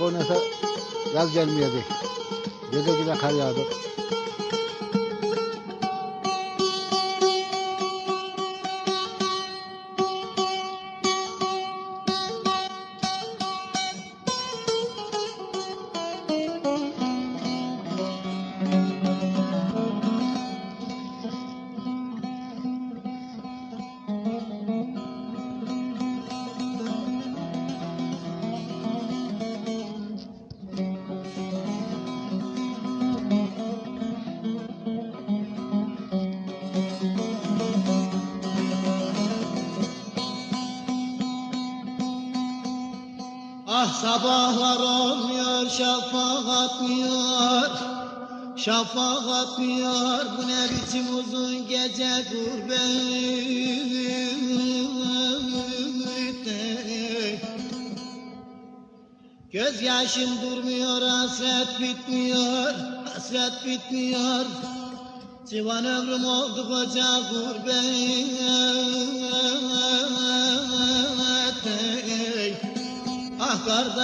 Oynasa yaz gelmeyecek. Gece güne kar yağdı. Ah sabahlar olmuyor şafak atmıyor. Şafak atmıyor bu ne biçim uzun gece gurbette? Göz yaşım durmuyor hasret bitmiyor Hasret bitmiyor. Civan ömrüm oldu koca gurbette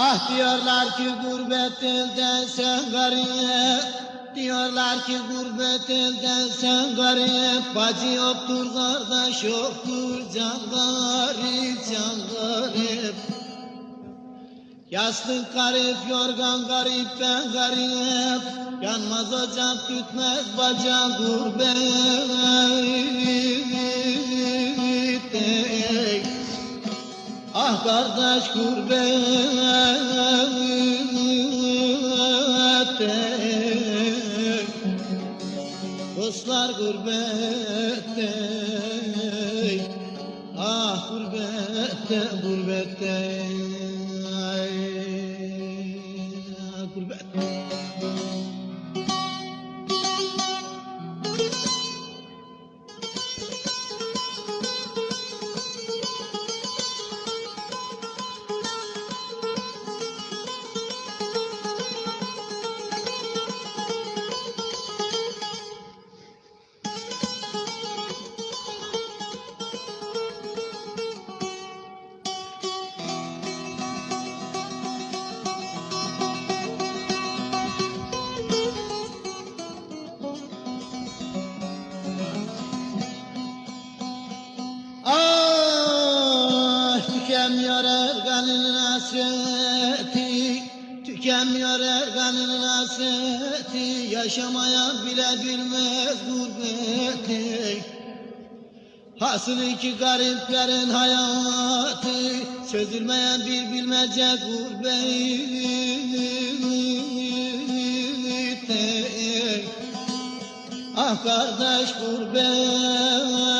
Ah diyorlar ki gurbet elden sen garip. Diyorlar ki gurbet elden sen garip. Bacı yoktur kardeş yoktur can garip can garip. Yastık garip yorgan garip ben garip. Yanmaz ocak tütmez baca gurbet Ah kardeş gurbette. Dostlar gurbette. Ah gurbette gurbette erganın hasreti Tükenmiyor erganın hasreti Yaşamaya bile bilmez gurbeti Hasıl iki gariplerin hayatı Çözülmeyen bir bilmece gurbeti Ah kardeş gurbet